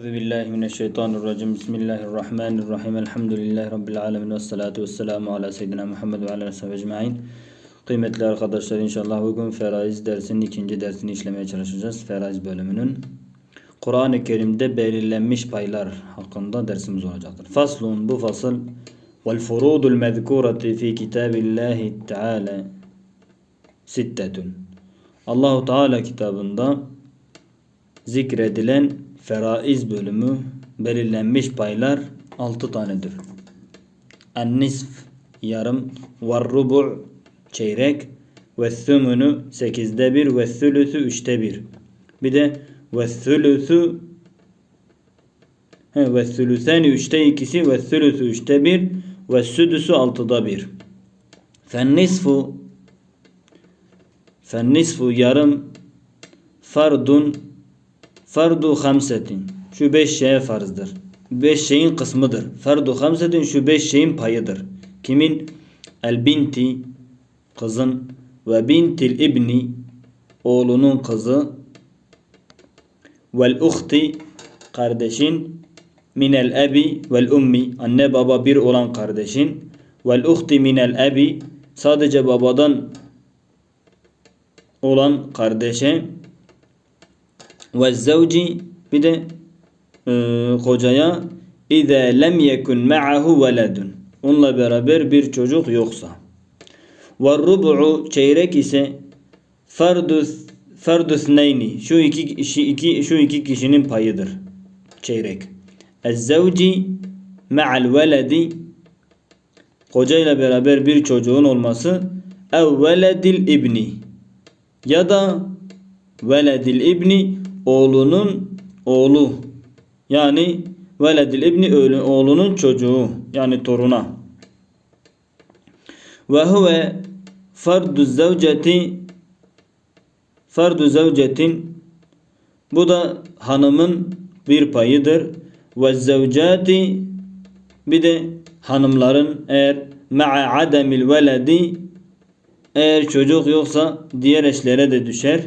Euzu billahi mineşşeytanirracim. Bismillahirrahmanirrahim. Elhamdülillahi rabbil alamin ve salatu vesselamu ala seyyidina Muhammed ve ala alihi ecmaîn. Kıymetli arkadaşlar inşallah bugün feraiz dersinin ikinci dersini işlemeye çalışacağız. Feraiz bölümünün. Kur'an-ı Kerim'de belirlenmiş paylar hakkında dersimiz olacaktır. Faslun bu fasıl vel furudul mezkurati fi kitabillahi teala sittetun. Allahu Teala kitabında zikredilen feraiz bölümü belirlenmiş paylar 6 tanedir. En-nisf yarım ve rubu çeyrek ve thümünü sekizde bir ve thülüthü üçte bir. Bir de ve thülüthü he, ve thülütheni üçte ikisi ve thülüthü üçte bir ve südüsü altıda bir. Fen-nisfu Fen-nisfu yarım fardun fardu hamsetin şu beş şeye farzdır. Beş şeyin kısmıdır. Fardu hamsetin şu beş şeyin payıdır. Kimin? El binti kızın ve bintil ibni oğlunun kızı vel uhti kardeşin minel ebi vel ummi anne baba bir olan kardeşin vel uhti minel ebi sadece babadan olan kardeşe ve zevci bir de e, kocaya İze lem yekun ma'ahu veledun. Onunla beraber bir çocuk yoksa. Ve rubu'u çeyrek ise fardus fardus neyni. Şu iki kişi iki şu iki kişinin payıdır. Çeyrek. Ez zevci ma'al veledi. Kocayla beraber bir çocuğun olması ev veledil ibni. Ya da veledil ibni oğlunun oğlu yani veledil ibni oğlunun çocuğu yani toruna ve huve fardu zevceti fardu zevcetin bu da hanımın bir payıdır ve zevcati bir de hanımların eğer ma'a ademil veledi eğer çocuk yoksa diğer eşlere de düşer.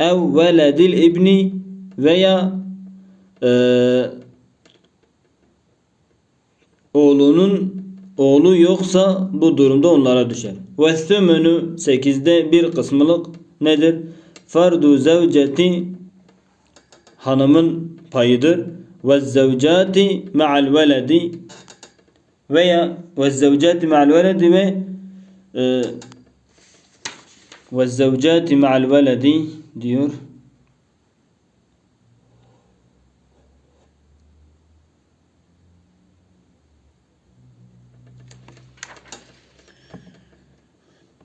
Ev veledil ibni veya e, oğlunun oğlu yoksa bu durumda onlara düşer. Ve thümünü sekizde bir kısmılık nedir? Fardu zevceti hanımın payıdır. Ve zevcati ma'al veledi veya ve zevcati ma'al veledi ve e, ve zevcati ma'al veledi diyor.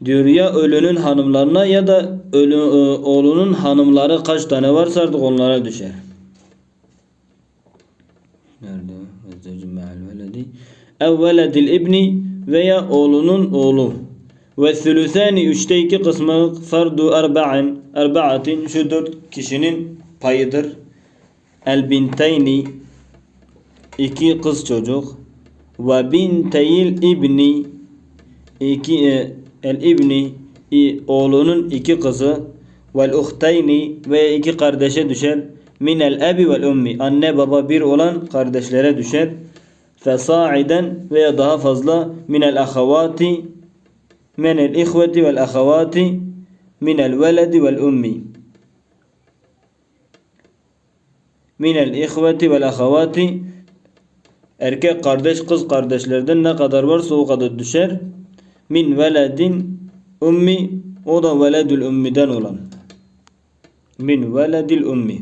Diyor ya ölünün hanımlarına ya da ölü, e, oğlunun hanımları kaç tane varsa artık onlara düşer. Nerede? Zevcim ma'al veledi. Ev veledil ibni veya oğlunun oğlu. Ve sülüsani üçte iki kısmı fardu erba'in erba'atin şu dört kişinin payıdır. El binteyni iki kız çocuk ve binteyil ibni iki e, el ibni oğlunun iki kızı vel uhteyni ve iki kardeşe düşer. Min el ebi vel ummi anne baba bir olan kardeşlere düşer. Fesaiden veya daha fazla min el ahavati ahavati min el veledi vel ummi min el ihveti vel ahavati erkek kardeş kız kardeşlerden ne kadar varsa o kadar düşer. Min veledin ummi o da veledül ummiden olan. Min veledil ummi.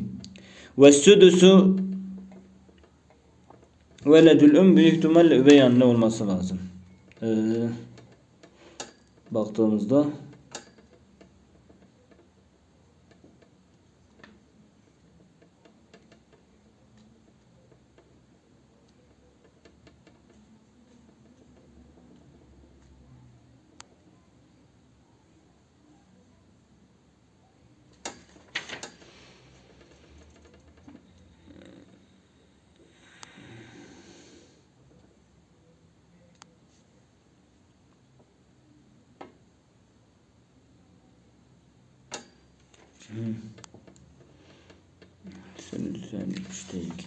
Ve südüsü veledül um büyük ihtimalle üvey anne olması lazım. Ee, baktığımızda Seni düzenlemiş değil ki.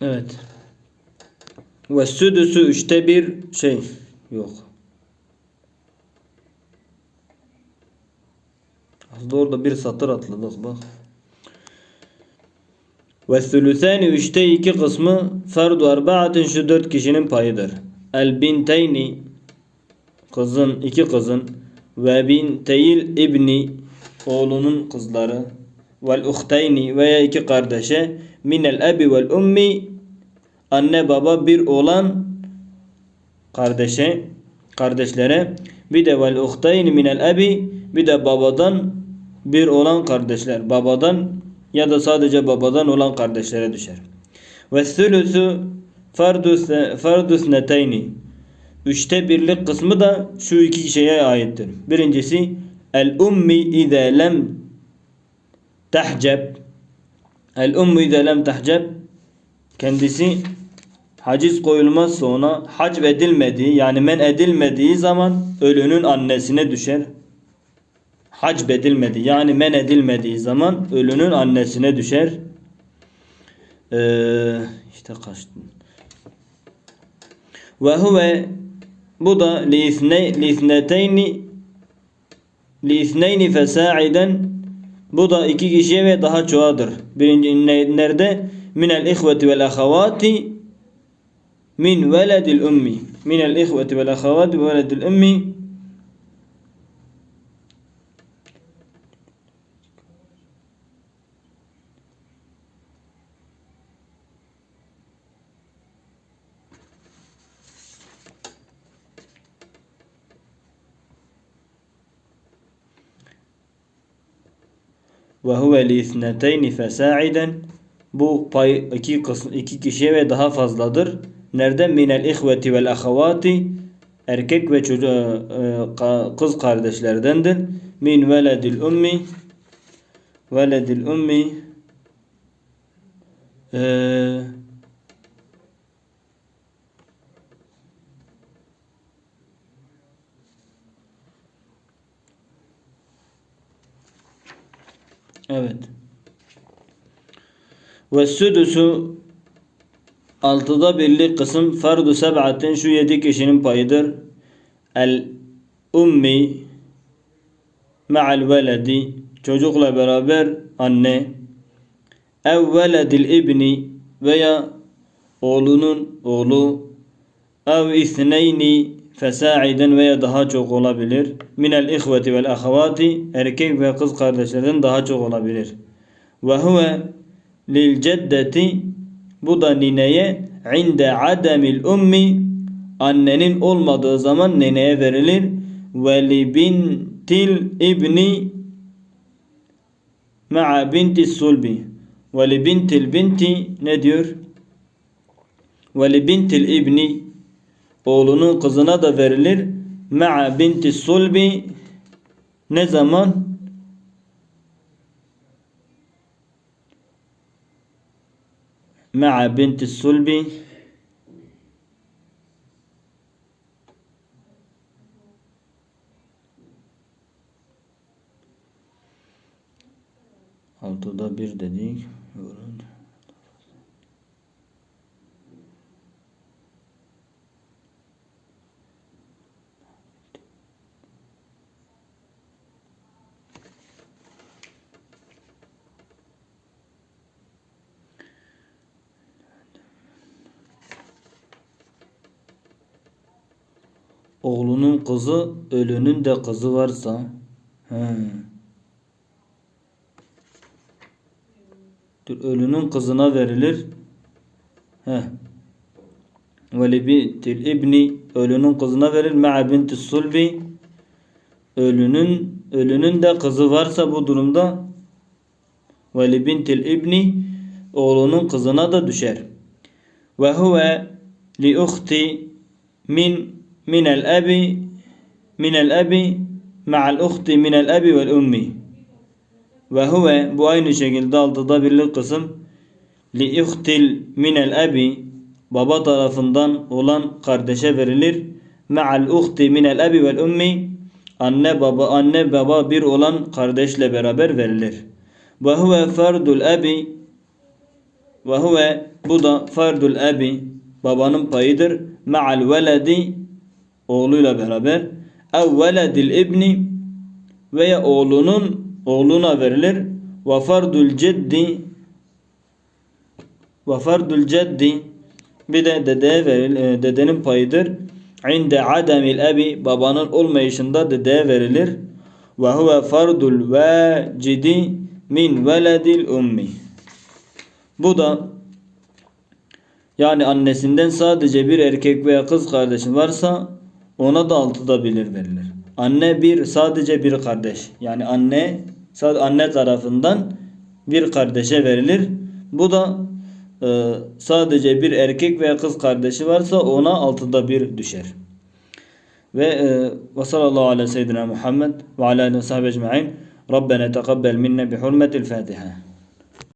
Evet. Ve südüsü üçte bir şey yok. Aslında orada bir satır atladık bak. Ve sülüsani üçte iki kısmı fardu arbaatin şu dört kişinin payıdır. El binteyni kızın iki kızın ve binteyil ibni oğlunun kızları vel uhteyni veya iki kardeşe minel ebi vel ummi anne baba bir olan kardeşe kardeşlere bir de vel uhteyni minel ebi bir de babadan bir olan kardeşler babadan ya da sadece babadan olan kardeşlere düşer. Ve sülüsü fardus neteyni Üçte birlik kısmı da şu iki şeye aittir. Birincisi el ummi ize lem tehceb el ummi ize lem tehceb kendisi haciz koyulmazsa ona hac edilmediği yani men edilmediği zaman ölünün annesine düşer. Hac edilmedi yani men edilmediği zaman ölünün annesine düşer. Ee, işte kaçtım. Ve huve bu da liisneteyni liisneyni fesa'iden bu da iki kişiye ve daha çoğadır. Birinci nerede? Minel ihveti vel ahavati min veledil ummi. Minel ihveti vel ahavati veledil ummi ve huve li isneteyni fesa'iden bu pay iki, kısım, iki kişiye ve daha fazladır. نردم من الإخوة والأخوات أركك قز قردش لردندن من ولد الأم ولد الأم أبد والسدس altıda birlik kısım fardu seb'atin şu yedi kişinin payıdır. El ummi ma'al veledi çocukla beraber anne ev veledil ibni veya oğlunun oğlu ev isneyni fesa'iden veya daha çok olabilir. Minel ihveti vel ahavati erkek ve kız kardeşlerden daha çok olabilir. Ve huve lil ceddeti bu da nineye inde ademil ummi annenin olmadığı zaman neneye verilir. Ve li bintil ibni ma'a binti sulbi. Ve li bintil binti ne diyor? Ve li bintil ibni oğlunun kızına da verilir. Ma'a binti sulbi ne zaman? Ma'a binti sulbi Altıda bir dedik. Oğlunun kızı, ölünün de kızı varsa he. Ölünün kızına verilir. He. Ve bintil ibni ölünün kızına verilir. Ma'a binti sulbi ölünün ölünün de kızı varsa bu durumda ve bintil ibni oğlunun kızına da düşer. Ve huve li uhti min minel ebi minel ebi ma'al uhti minel abi vel ummi. Ve huve bu aynı şekilde altıda birlik kısım li uhtil minel abi baba tarafından olan kardeşe verilir. Ma'al uhti minel abi vel ummi anne baba anne baba bir olan kardeşle beraber verilir. Ve huve fardul abi ve huve bu da fardul abi babanın payıdır. Ma'al veledi oğluyla beraber. Ev veledil ibni veya oğlunun oğluna verilir. Ve fardul ceddi ve fardul ceddi bir de dedeye veril, e, dedenin payıdır. İnde ademil abi babanın olmayışında dedeye verilir. Ve huve fardul vacidi min veledil ummi. Bu da yani annesinden sadece bir erkek veya kız kardeşin varsa ona da altıda bilir verilir. Anne bir sadece bir kardeş. Yani anne anne tarafından bir kardeşe verilir. Bu da e, sadece bir erkek veya kız kardeşi varsa ona altıda bir düşer. Ve e, ve sallallahu ala seyyidina Muhammed ve ala alihi ve sahbihi ecma'in. Rabbena tekabbel minne bi hurmetil Fatiha.